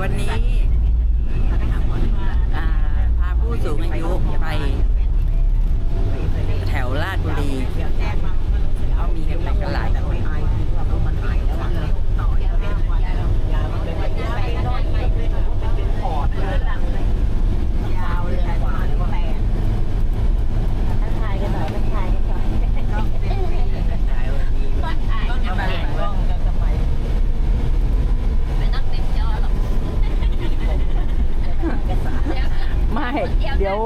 วันนี้อ่าพาผู้สูงอายุไป แถวลาดบุรีเขามีกันไปกันหลายคน ทักทายกันหน่อยทักทายกันหน่อย ไม่ เดี๋ยว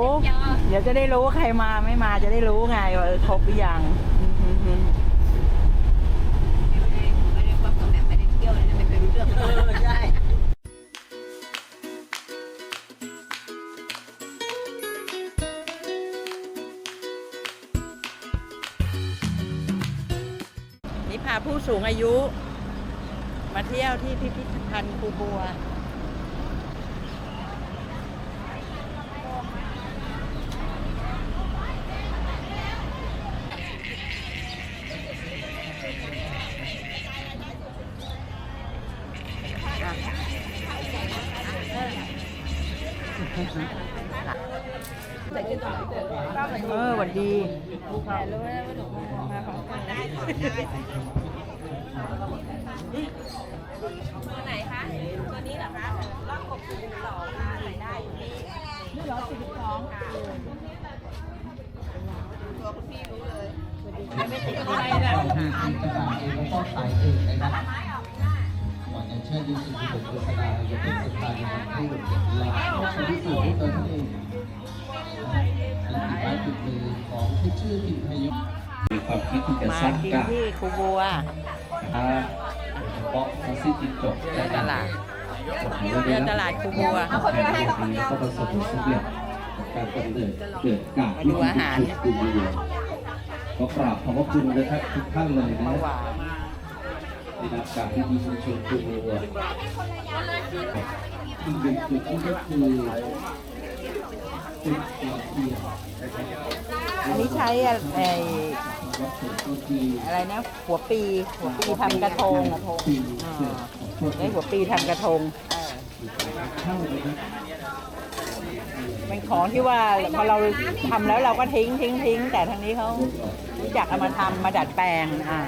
เดี๋ยวจะได้รู้ว่าใครมาไม่มาจะได้รู้ไงว่าเออครบหรือยังอืมฮึใช่นี่พาผู้สูงอายุ มาเที่ยวที่พิพิธภัณฑ์คูบัว เออหวัดดี ตัวไหนคะ ตัวนี้เหรอคะ รอบกบสี่สองค่ะใส่ได้อยู่นี่นี่เหรอสี่สองค่ะตัวคุณพี่รู้เลยไม่ติดอะไรนะมีกิจการเองแล้วก็ใส่เองนะครับก่อนจะเชิญยูสุผมกฤษดาอย่าเป็นสุดท้ายของผู้เราชีวิตสูงตัวท่านเองและอีกหลายจุดมือของที่ชื่อพิมพายุมีความคิดที่จะมาสร้างกินการที่ครูบัวค้าเฉพาะทั้งสิ้นติดจบเดินตลาด เดิเดินตลาดคูบัวก็ประสบผลสำเร็จการกำเนิดเกิดกามาดูอาหารคูบัวก็กราบขอบพระคุณนะครับทุกท่านเลยนะเมื่อวานได้รับการที่มีชุมชนคูบัวอีกหนึ่งจุดที่ก็คือจุดเทียนเทียนนะครับอันนี้ใช้อะไรวัตถุก็คืออะไรนะหัวปีหัวปีทำกระทงปีอ่าเกิดของโทษ ได้หัวปีทำกระทงเข้าเลยนะเป็นของที่ว่าพอเราทำแล้วเราก็ทิ้งทิ้งทิ้งแต่ทางนี้เขารู้จักเอามาทำมาดัดแปลงอ่า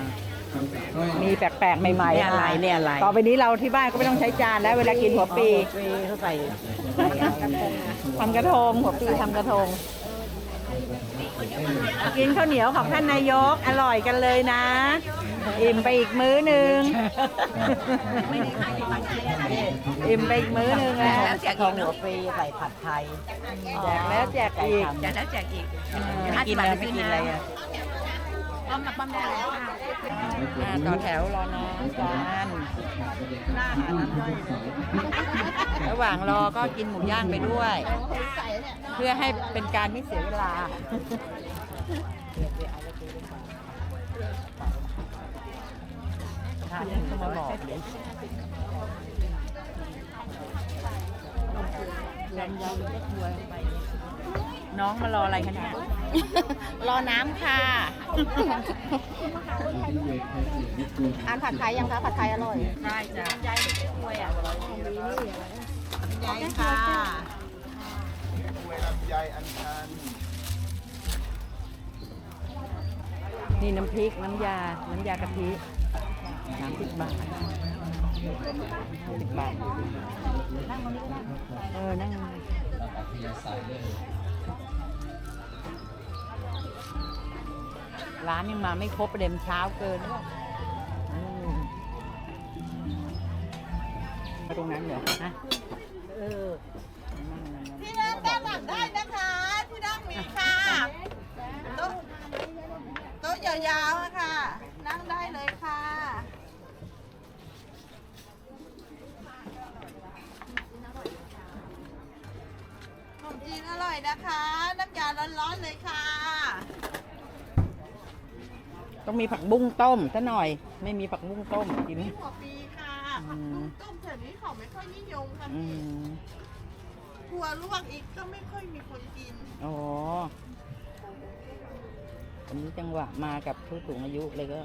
มีแปลกๆ ใหม่ๆเนี่ยอะไรเนี่ยอะไรต่อไปนี้เราที่บ้านก็ไม่ต้องใช้จานแล้วเวลากินหัวปีเขาใส่ทำกระทงหัวปีทำกระทง กินข้าวเหนียวของท่านนายกอร่อยกันเลยนะ อิ่มไปอีกมื้อหนึ่งอิ่มไปอีกมื้อหนึ่งแล้วแจกทองหัวปีใส่ผัดไทยแจกแล้วแจกอีกเดี๋ยวแล้วแจกอีกไม่กินอะไรไม่กินอะไรอะป้อมมาป้อมได้แล้วค่ะอ่าต่อแถวรอน้องกันระหว่างรอก็กินหมูย่างไปด้วย เพื่อให้เป็นการไม่เสียเวลา ท่านก็มาบอกเลยน้องมารออะไรคะเนี่ยรอน้ำค่ะทานผัดไทยยังคะผัดไทยอร่อย ได้จ้ะยายไม่ช่วยอะยายค่ะนี่น้ำพริกน้ำยา น้ำยากะทิ สามสิบบาทสิบบาทเออนั่งอัธยาศัยเลยร้านยังมาไม่ครบประเด็นเช้าเกินอืมมาตรงนั้นเหรอฮะเออพี่นั่งด้านหลังได้นะคะที่นั่งมีค่ะโต๊ะโต๊ะยาวๆค่ะ นั่งได้เลยค่ะ นะคะ น้ำยาร้อนๆเลยค่ะ ต้องมีผักบุ้งต้มซะหน่อย ไม่มีผักบุ้งต้มกินหัวปีค่ะอืผักมบุ้งต้มแถวนี้เขาไม่ค่อยนิยมค่ะอืพี่มถั่วลวกอีกก็ไม่ค่อยมีคนกิน อ๋ออันนี้จังหวะมากับผู้สูงอายุเลยก็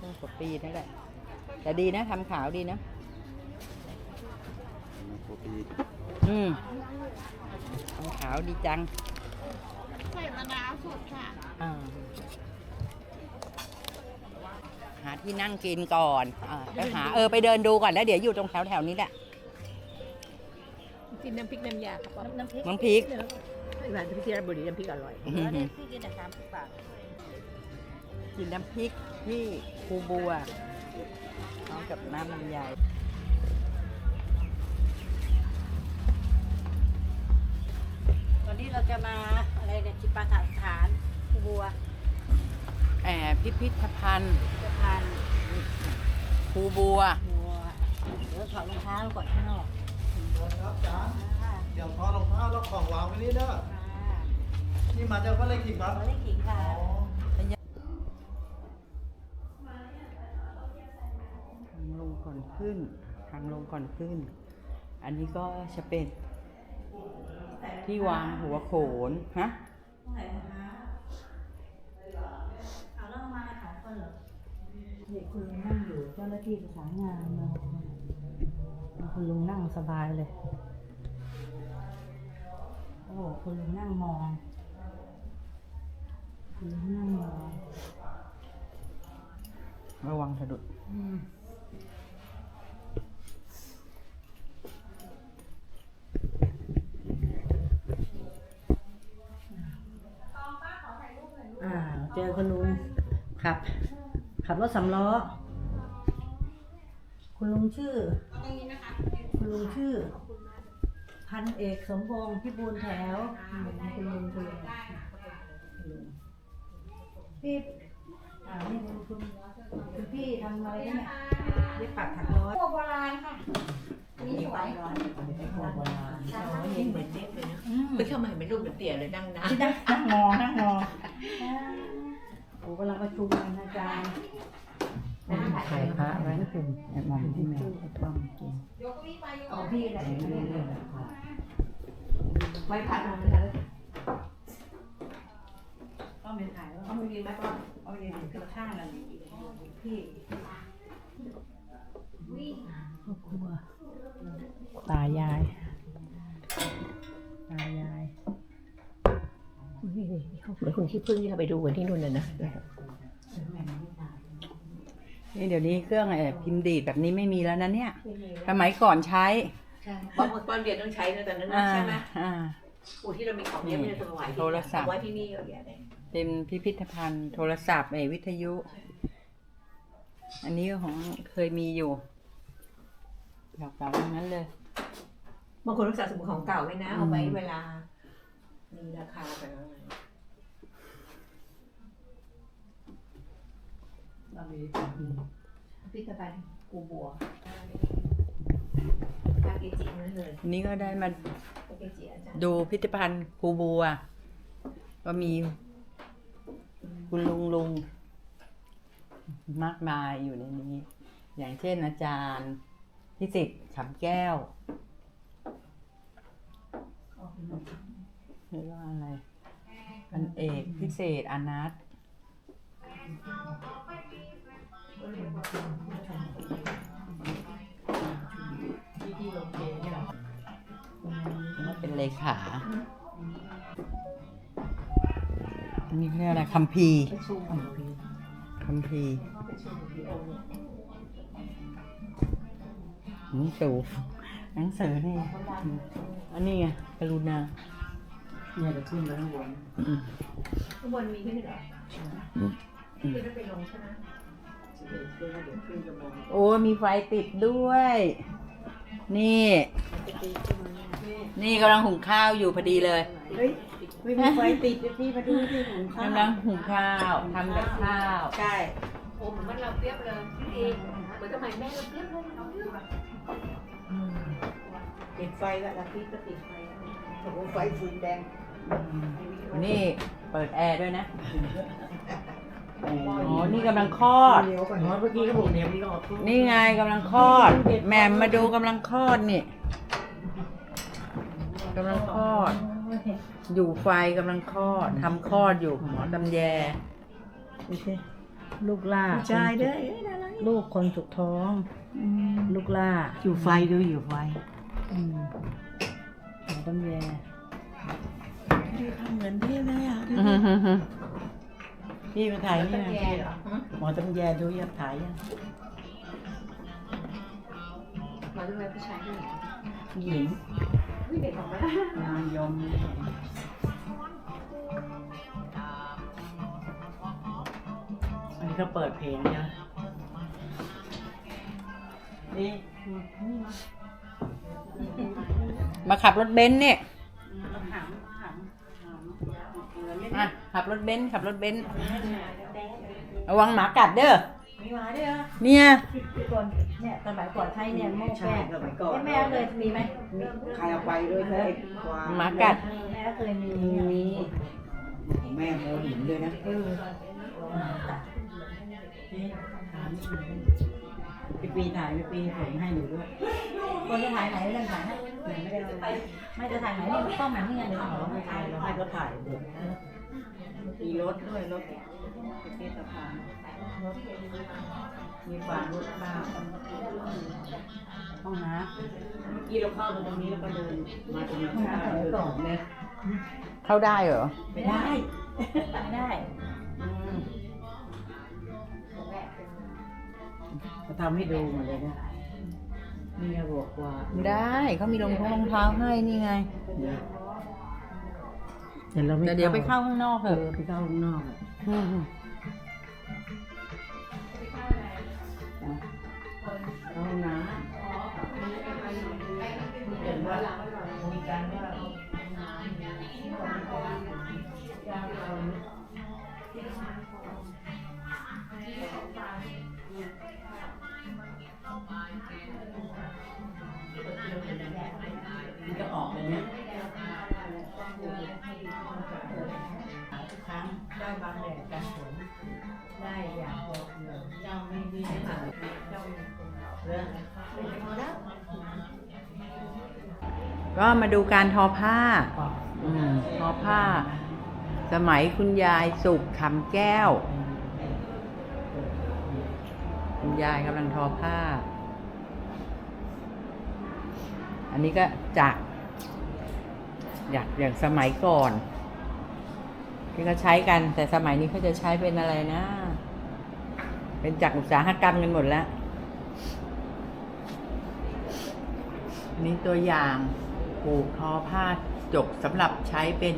ต้องกว่าปีนั่นแหละแต่ดีนะทำขาวดีนะ อืมขาวดีจัง ใส่มะนาวสดค่ะ อ่า หาที่นั่งกินก่อนอาไปหา เออ ไปเดินดูก่อนแล้วเดี๋ยวอยู่ตรงแถวแถวๆนี้แหละ กินน้ำพริกน้ำยาครับน้ำพริกน้ำพริก ไอ้บ้านที่ที่ราชบุรีน้ำพริกอร่อย อื้อหือเนี่ยพี่กินแต่สามสิบบาทกินน้ำพริกที่ครูบัวพร้อมกับน้ำลำไย วันนี้เราจะมาอะไรเนี่ยจิปาถสถานภูบัวแอบพิพิธภัณฑ์สะพานครูบัว บัวเดี๋ยวถอดรองเท้าก่อนข้างนอกเดี๋ยวพอรองเท้าแล้วของวางไว้นี่เด้อนี่มาจากพระเลขิงครับเราได้ขิงค่ะทางลงก่อนขึ้น ทางลงก่อนขึ้น อันนี้ก็จะเป็น ที่วางหัวโขนฮะเอาแล้วมาสองคนเหรอเด็กคุณลุงนั่งอยู่เจ้าหน้าที่ประสานงานมาคุณลุงนั่งสบายเลย โอ้คุณลุงนั่งมองคุณลุงนั่งมองระวังสะดุด อืมอ่า เจอคุณลุงขับ ขับรถสำล้อ คุณลุงชื่อ คุณลุงชื่อ พันเอกสมพงษ์พิบูลแถวอืมคุณลุงคุณลุงคุณลุงพี่อ่านี่คุณคุณคุณพี่ทำอะไรเนี่ยเย็บปักถักร้อยโบราณค่ะนี่สวยยิ่งเหมือนเด็กเลยนะอืมไม่เข้ามาเห็นเป็นรูปเหมือนเตี่ยเลยนั่งนะที่นั่งนั่งงอนั่งงอโอ้กำลังประชุมกันอาจารย์ ถ่ายพ ระไว้นแอบมองที่แม่ต้องกินอ๋อพี่อะไรไว้พักนานแล้วต้องเป็นถ่ายแล้วเอามายืนไหมป้อมเอาไปเรียนถึงข้างอะไรพี่ครอบครัวตายาย ตายายนี่เลยเขาเหมือนคุณที่พึ่งที่เราไปดูกันที่นู่นน่ะนะ นี่เดี๋ยวนี้เครื่องไอ้พิมพ์ดีดแบบนี้ไม่มีแล้วนะเนี่ย สมัยก่อนใช้ใช่ป้อมป้อมเรียนต้องใช้นะตอนนั้นนะอ่าใช่ไหมอ่าอูที่เรามีของเยอะไม่ได้ถวายโทรศัพท์เอาไว้ที่นี่เยอะแยะเลยเป็นพิพิธภัณฑ์โทรศัพท์ไอ้วิทยุ อันนี้ของเคยมีอยู่เก่าๆทั้งนั้นเลยบางคนรักษาสมุดของเก่าไว้นะเอาไว้อืมเวลามีราคาแบบนั้น พิพิธภัณฑ์กูบัวพาเกจินั่นเลยอันนี้ก็ได้มาพาเกจิอาจารย์ดูพิพิธภัณฑ์ครูบัว ก็มีคุณลุงลุงมากมายอยู่ในนี้ อย่างเช่นอาจารย์พิสิทธิ์ขำแก้วนี่ว่าอะไรพันเอกพิเศษอนัท เป็นเลขาอันนี้เขาเรียกอะไรคัมภีร์คัมภีร์หนังสือหนังสือนี่ อันนี้ไงกรุณา เนี่ยจะขึ้นไปข้างบนอืมข้างบนมีที่ไหนเหรออืมที่ต้องไปลงใช่ไหม โอ้มีไฟติดด้วย นี่ นี่กำลังหุงข้าวอยู่พอดีเลยเฮ้ยไม่มีไฟติดพี่มาดูที่หุงข้าวกำลังหุงข้าวทำกับข้าว ใช่โอ้เหมือนเราเปรียบเลยพี่เอเหมือนสมัยแม่เราเปรียบเลยเราเปรียบปิดไฟแล้วแล้วพี่ก็ปิดไฟแล้วโอ้โหไฟฟืนแดง นี่เปิดแอร์ด้วยนะ อ๋อ นี่กำลังคลอด เดี๋ยวก่อนเมื่อกี้ก็บอกเดี๋ยวพี่ก็ออกนี่ไงกำลังคลอด แหม่มมาดูกำลังคลอดนี่กำลังคลอด อยู่ไฟกำลังคลอดทำคลอดอยู่หมอตำแยลูกล่าใช่ด้วยลูกคนสุดท้องลูกล่าอยู่ไฟดูอยู่ไฟอืมหมอต้มแยพี่ทำเหมือนพี่เลยอะ พี่มาถ่ายนี่นะหมอตำแยดูยังถ่ายยังมาดูแลผู้ชายที่ไหนผู้หญิงเด็กของมันนางยมอันนี้ก็เปิดเพลงนะนี่มาขับรถเบนซ์เนี่ย อะขับรถเบนซ์ขับรถเบนซ์ระวังหมากัดเด้อมีหมาด้วยเหรอเนี่ยพี่กนเนี่ยสมัยก่อนใช้เนี่ยโม่แป้งสมัยก่อน แม่เคยมีไหมใครเอาไปด้วยนะไอ้กวางหมากัดแม่เคยมีมีของแม่โมหินด้วยนะเออพี่ปีถ่ายพี่ปีผมให้หนูด้วย คนจะถ่ายไหนเรื่องถ่ายให้ไหนไม่ได้เอาไปไม่จะถ่ายไหนนี่กล้องมันนี่ไงเดี๋ยวขอไม่ใช่เราให้ก็ถ่ายเด็ก มีรถด้วยรถประเทศสภารถมีฝารถบ้างห้องน้ำเมื่อกี้เราเข้าตรงนี้แล้วก็เดินมาตรงนี้ก่อนเนี่ยเข้าได้เหรอ ไม่ได้ไม่ได้เขาทำให้ดูหมดเลยนะนี่ไงบอกว่า ได้เขามีรองเท้ารองเท้าให้นี่ไง แต่เราไม่แต่เดี๋ยวไปเข้าข้างนอกเถเออะ อไปเข้าข้างนอกอืมเข้าห้องน้มันจะออกเลยเนี่ย ก็มาดูการทอผ้าอทอผ้า สมัยคุณยายสุขคำแก้ว คุณยายกำลังทอผ้า อันนี้ก็จาก อยากอย่างสมัยก่อนที่เขาใช้กันแต่สมัยนี้เขาจะใช้เป็นอะไรนะ เป็นจากอุตสาหกรรมกันหมดแล้ว นี่ตัวอย่างปลูกทอผ้าจกสำหรับใช้เป็น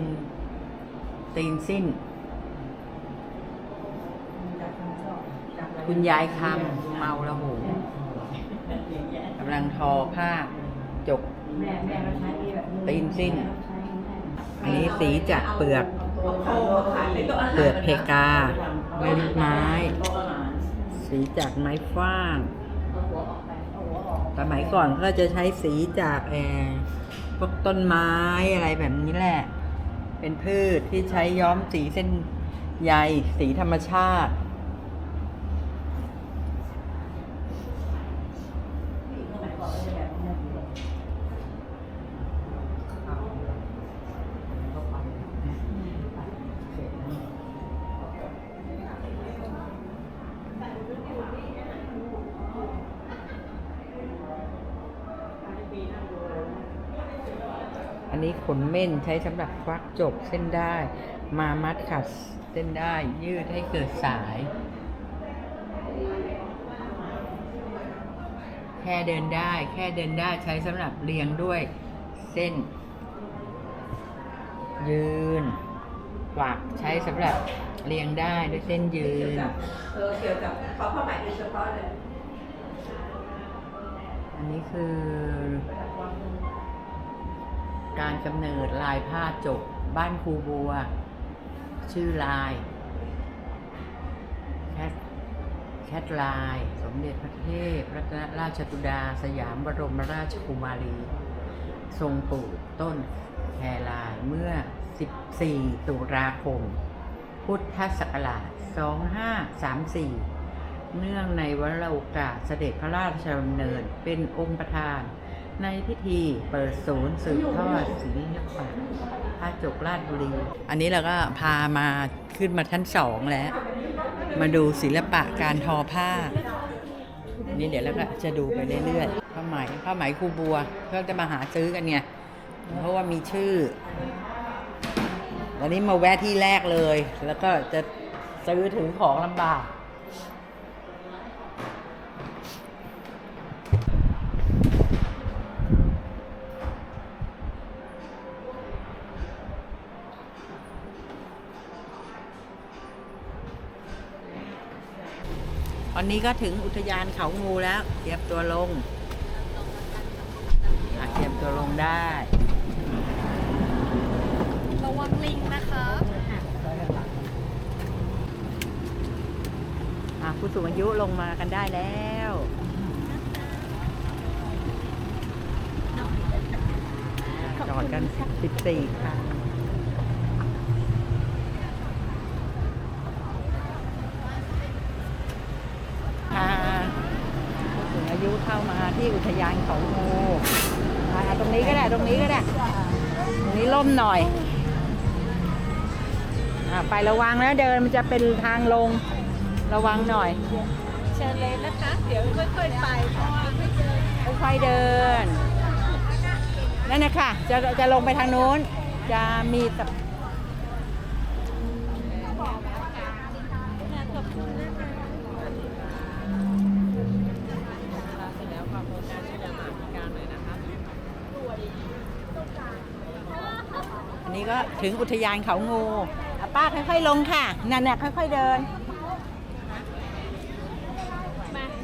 ตีนสิ้น คุณยายคำเมาละหูกำลังทอผ้าจกตีนสิ้น อันนี้สีจากเปลือก เปลือกเพกาเมล็ดไม้ สีจากไม้ฟางสมัยก่อนก็จะใช้สีจากแออพวกต้นไม้อะไรแบบนี้แหละ เป็นพืชที่ใช้ย้อมสีเส้นใยสีธรรมชาติ อันนี้ ขนเม่นใช้สำหรับควักจบเส้นได้ มามัดขัดเส้นได้ ยืดให้เกิดสาย แค่เดินได้ แค่เดินได้ใช้สำหรับเรียงด้วยเส้น ยืนกวักใช้สำหรับเรียงได้ด้วยเส้นยืน เออเกี่ยวกับขอผ้าไหมโดยเฉพาะเลย อันนี้คือ การกำเนิดลายผ้าจก บ้านครูบัว ชื่อลายแคทแคทลาย สมเด็จพระเทพรัตนราชสุดา สยามบรมราชกุมารี ทรงปลูกต้นแคลายเมื่อ 14 ตุลาคม พุทธศักราช 2534 เนื่องในวโรกาสเสด็จพระราชดำเนินเป็นองค์ประธาน ในพิธีเปิดศูนย์สืบทอดศิลปะพระจกราชบุรี อันนี้เราก็พามาขึ้นมาชั้นสองแล้ว มาดูศิลปะการทอผ้า นี่เดี๋ยวเราก็จะดูไปเรื่อยๆเข้าไหมผ้าไหมครูบัวเขาจะมาหาซื้อกันไงเพราะว่ามีชื่อ วันนี้มาแวะที่แรกเลย แล้วก็จะซื้อถือของลำบาก วันนี้ก็ถึงอุทยานเขางูแล้วเตรียมตัวลงอะเตรียมตัวลงได้ ระวังลิงนะคะอะผู้สูงอายุลงมากันได้แล้วจอดกัน 14คันพาผู้สูงอายุ เข้ามาที่อุทยานเขางูอะตรงนี้ก็ได้ตรงนี้ก็ได้ตรงนี้ล่มหน่อยอะไประวังแล้วเดินมันจะเป็นทางลงระวังหน่อย เชิญเลยนะคะ เดี๋ยวค่อยๆไปเพราะว่าไม่เจอค่อยๆเดินนั่นนะคะจะจะลงไปทางนู้น จะมีสะอันนี้ก็ ถึงอุทยานเขางูอะป้าค่อยๆลงค่ะนั่นน่ะค่อยๆเดิน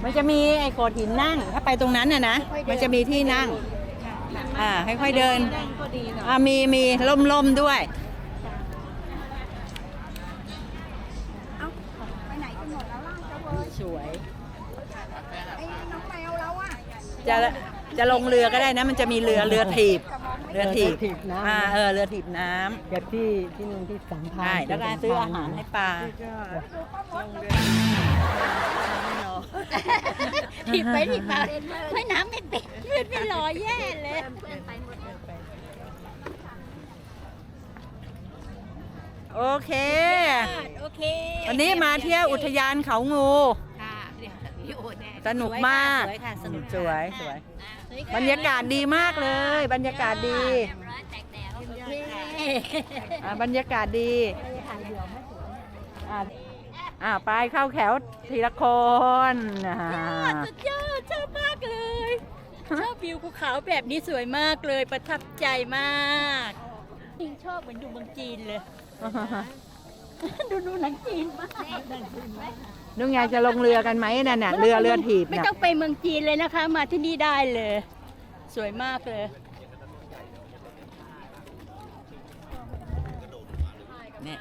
มันจะมีไอ้โขดหินนั่ง ถ้าไปตรงนั้นน่ะนะมันจะมีที่นั่ง อ่าค่อยๆเดินก็ดีเนาะอ่ามีมีล่มๆด้วยไปไหนกันหมดแล้วล่ะเจ้าเว้ยสวยไอ้น้องแมวเราอะจะจะลงเรือก็ได้นะ มันจะมีเรือเรือถีบ เรือถีบเรือถีบน้ำอ่าเออเรือถีบน้ำแบบที่ที่นู่นที่สัมพันธ์ใช่แล้วก็ซื้ออาหารให้ปลาถีบไปถีบมาไม่น้ำไม่เป็ดเลือดไม่ลอยแย่เลยโอเค โอเค วันนี้มาเที่ยวอุทยานเขางู ค่ะเดี๋ยวพี่โอแน่สนุกมาก สวยค่ะ สนุกสวยสวยสวยค่ะ บรรยากาศดีมากเลย บรรยากาศดีโอเคอ่าบรรยากาศดีอ่าอ่าไปเข้าแถวทีละคนอ่าสุดยอดชอบมากเลยชอบวิวภูเขาแบบนี้สวยมากเลยประทับใจมากยิ่งชอบเหมือนดูเมืองจีนเลย ดูดูหนังจีนมากนุ่งไงจะลงเรือกันไหมนั่นน่ะ เรือเรือถีบไม่น่ะต้องไปเมืองจีนเลยนะคะ มาที่นี่ได้เลย สวยมากเลย เนี่ย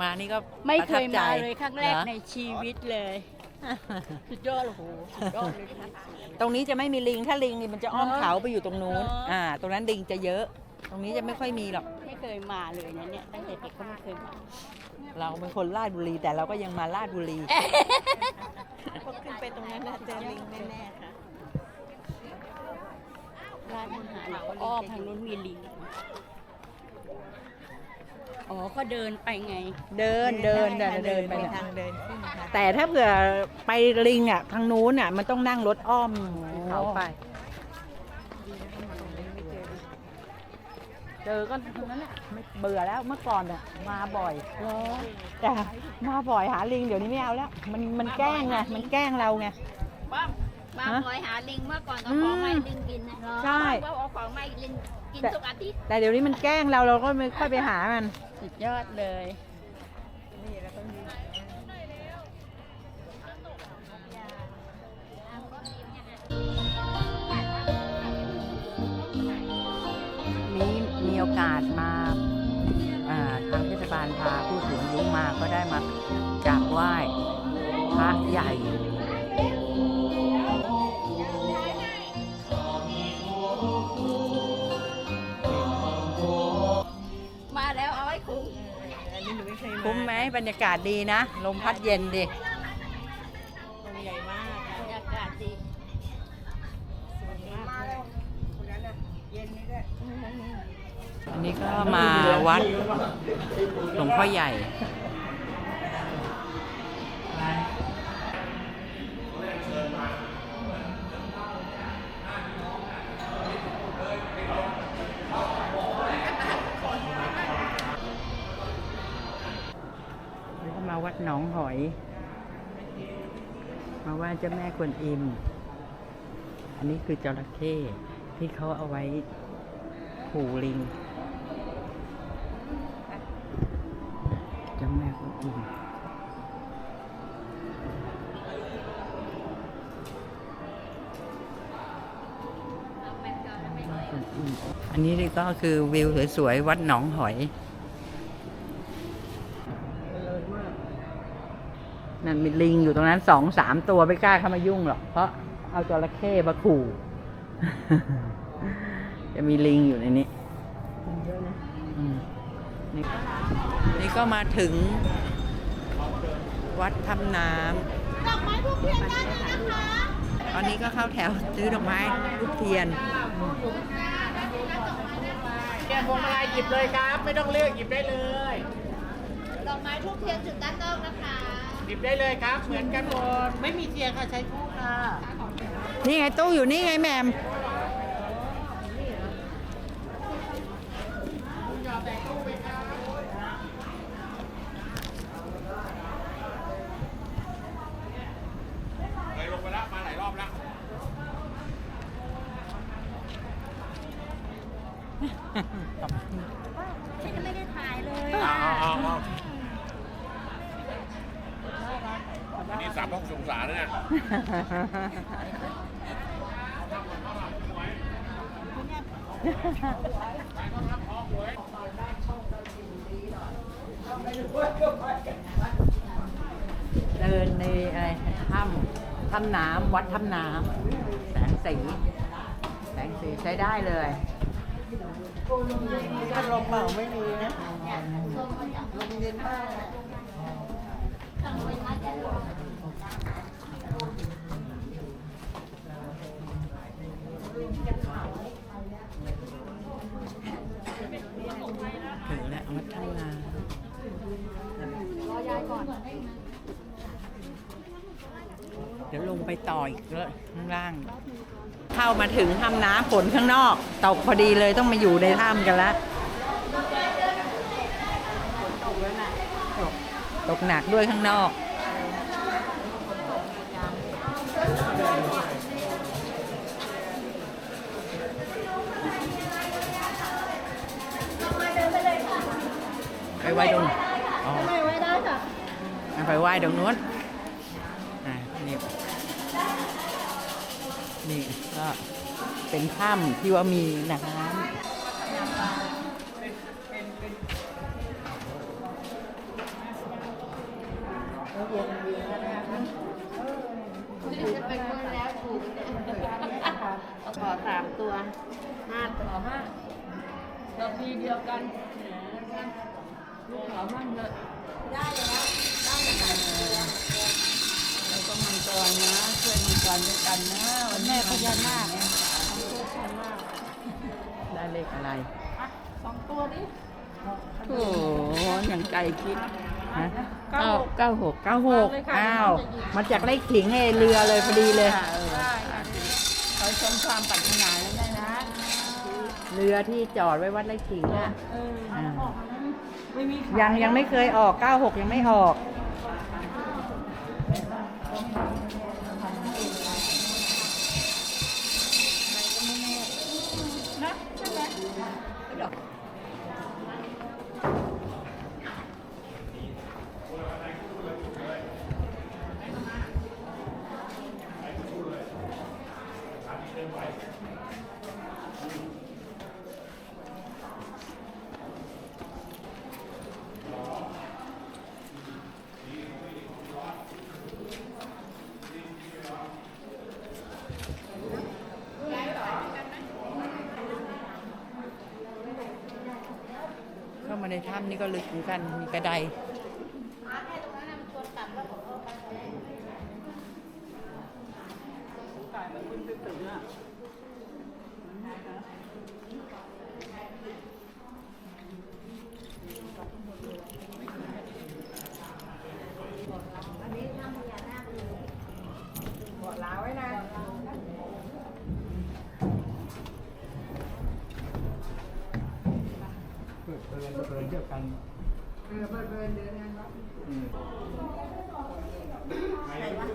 มานี่ก็ไม่เคยประทับใจมาเลยครั้งแรกหอในชีวิตเลย สุดยอดโอ้โหสุดยอดเลยค่ะ ตรงนี้จะไม่มีลิง ถ้าลิงนี่มันจะอ้อมเหรอเขาไปอยู่ตรงนู้นเหรออ่อ่า ตรงนั้นลิงจะเยอะ ตรงนี้จะไม่ค่อยมีหรอกไม่ เคยมาเลยนะเนี่ยตั้งแต่เด็กก็ไม่เคยมาเราเป็นคนราชบุรี แต่เราก็ยังมาราชบุรีขึ้นไปตรงนั้นนะเจอลิงแน่ๆค่ะร้านอาหารก็อ้อมทางนู้นมีลิงอ๋อก็เดินไปไง เดินเดินเดินเดินไปน่ะแต่ถ้าเผื่อไปลิงอะทางนู้นอะมันต้องนั่งรถอ้อมภูเขาไป เจอก็ตรงนั้นแหละไม่เบื่อแล้วเมื่อก่อนอะมาบ่อยแต่มาบ่อยหาลิงเดี๋ยวนี้ไม่เอาแล้ว มันมันแกล้งไงมันแกล้งเราไงมาฮะคอยหาลิงเมื่อก่อนเอาของมาให้ลิงกินนะใช่ว่าเอาของมาให้ลิงกินทุกอาทิตย์แต่เดี๋ยวนี้มันแกล้งเราเราก็ไม่ค่อยไปหามันสุดยอดเลย ไหว้พระใหญ่มาแล้วเอาไว้คุ้มคุ้มไหมบรรยากาศดีนะ ลมพัดเย็นดิบรรยากาศดีอันนี้ก็มาวัดหลวงพ่อใหญ่ หนองหอย มาไหว่าเจ้าแม่กวนอิม อันนี้คือจระเข้ที่เขาเอาไว้ผูลิงเจ้าแม่กวนอิมอันนี้ก็คือวิวสวยๆวัดหนองหอย นั่นมีลิงอยู่ตรงนั้นสองสามตัวไม่กล้าเข้ามายุ่งหรอก เพราะเอาจระเข้มาขู่ จะมีลิงอยู่ในนี้อืมนี่นี่ก็มาถึงวัดทำน้ำดอกไม้ทุกเทียนได้เลยนะคะตอนนี้ก็เข้าแถวซื้อดอกไม้ทุกเทียนแกพวงมาลัยหยิบเลยครับ ไม่ต้องเลือกหยิบได้เลย ดอกไม้ทุกเทียนจุดด้านนอกนะคะ หยิบได้เลยครับ เหมือนกันหมดไม่มีเทียนค่ะใช้คู่ค่ะ นี่ไงตู้อยู่นี่ไงแหมมลงไปแล้วมาหลายรอบแล้วฉันไม่ได้ถ่ายเลย เอาเอาเอาอันนี้สามห้องสงสารนะ เนี่ย เดินในอะไรถ้ำถ้ำน้ำวัดถ้ำน้ำแสงสีแสงสีใช้ได้เลยลมเปล่าไม่มีนะลมเย็นมาก ถึงแล้ววัดถ้ำน้ำเดี๋ยวลงไป ต่ออีกแล้วข้างล่าง เข้ามาถึงถ้ำน้ำฝนข้างนอกตกพอดีเลยต้องมาอยู่ในถ้ำกันแล้วตกตกหนักด้วยข้างนอกไปไหว้ตรงอ๋อไม่ไว้ได้ค่ะไปไหว้ตรงนู้นอ่านี่นี่ก็ เป็นถ้ำที่ว่ามีน้ำเป็นคนแล้วถูกขอสามตัวห้าตัวห้าเราปีเดียวกันลูกขอมั่งเถอะได้แล้วได้แล้วแล้วก็มังกรนะช่วยมังกรด้วยกันนะวันแม่พญานาคได้ เลขอะไรสองตัวดิโอ้โหอย่างไกลคิดฮะเก้าเก้าหกเก้าหกอ้าว มาจากเลขถิงไอเรือเลยพอดีเลยเขาชมความปรารถนาแล้วได้นะ เรือที่จอดไว้วัดไร่ขิงอะเอออ่าไม่มียังยังไม่เคยออก 96 ยังไม่ออก ในถ้ำนี่ก็ลึกเหมือนกันมีกระไดอันนี้ทำพญานาคเลบอกลาไว้นะ เพลินเพลินเที่ยวกันเออเพลินเดินงานวัดไหนวะ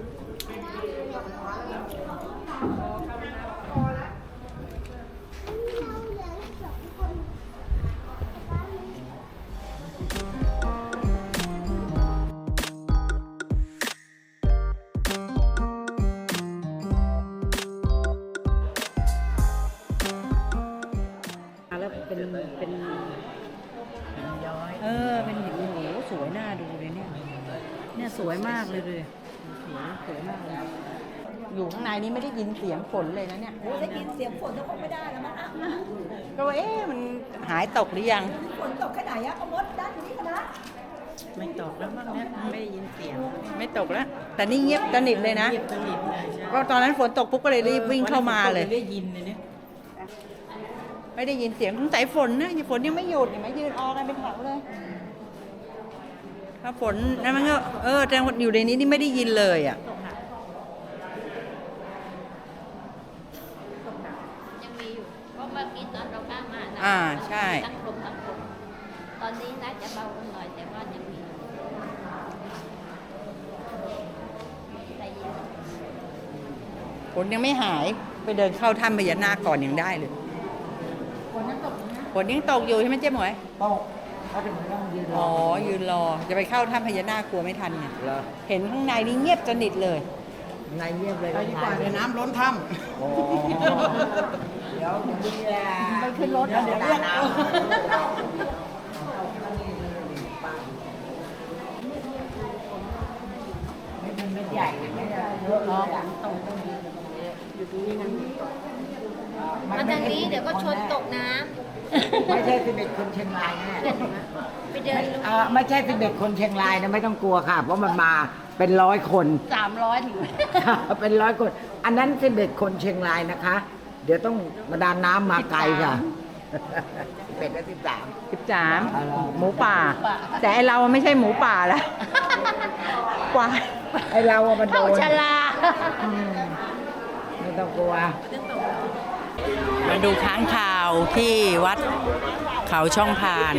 ยินเสียงฝนเลยนะเนี่ยได้ยินเสียงฝนก็คงไม่ได้แล้วมั้งอะก็ว่าเอ๊ะมันหายตกหรือยัง ฝนตกแค่ไหนอะเอามดด้านนี้ก็ได้ไม่ตกแล้วมั้งเนี่ยไม่ได้ยินเสียงไม่ตกแล้ว แต่นี่เงียบสนิทเลยนะ เงียบสนิทเลยใช่ก็ตอนนั้นฝนตกปุ๊บก็เลยรีบวิ่งเข้ามาเลย ได้ยินเลยเนี่ยไม่ได้ยินเสียงสงสัยฝนนะฝนยังไม่หยุดเห็นไหมยืนออกันเป็นแถวเลย ถ้าฝนนั่นมันก็เออแต่อยู่ในนี้นี่ไม่ได้ยินเลยอะ ยังมีอยู่ เพราะเมื่อกี้ตอนเราข้ามมานะ อ่าใช่ตั้งกลมตั้งกลมตอนนี้น่าจะเบาลงหน่อยแต่ว่ายังมีอยู่ใจเย็นฝนยังไม่หายไปเดินเข้าถ้ำพญานาคก่อนยังได้เลยฝนยังตกอยู่ใช่ไหมเจ๊หมวยตกเขาถึงต้องยืนรอ๋ออยืนรอจะไปเข้าถ้ำพญานาคกลัวไม่ทันไงเหรอเห็นข้างในนี่เงียบสนิทเลย ในเงียบเลยไปดีกว่าเดี๋ยวน้ำล้นถ้โอ้เดี๋ยวผมมีแหละไปขึ้นรถำเดี๋ยวเรียกไม่เป็นเม็ดใหญ่ไม่ได้เยอะเลยอะมาทางนี้เดี๋ยวก็ชนตกน้ไม่ใช่สิบเอ็ดคนเชียงรายแน่ำไปเดินเอ่อไม่ใช่สิบเอ็ดคนเชียงรายนะไม่ต้องกลัวค่ะ เพราะมันมา เป็นร้อยคน สามร้อยถึง เป็นร้อยคน อันนั้นสิบเอ็ดคนเชียงรายนะคะ เดี๋ยวต้องมาดานน้ำมาไกลค่ะเป็ดละสิบสาม สิบสามอ๋อเหรอหมูป่า แต่ไอเราไม่ใช่หมูป่าแล้วกวายไอเราอะมันโดเท่านชลาอืมไม่ต้องกลัว มาดูค้างคาวที่วัดเขาช่องพาน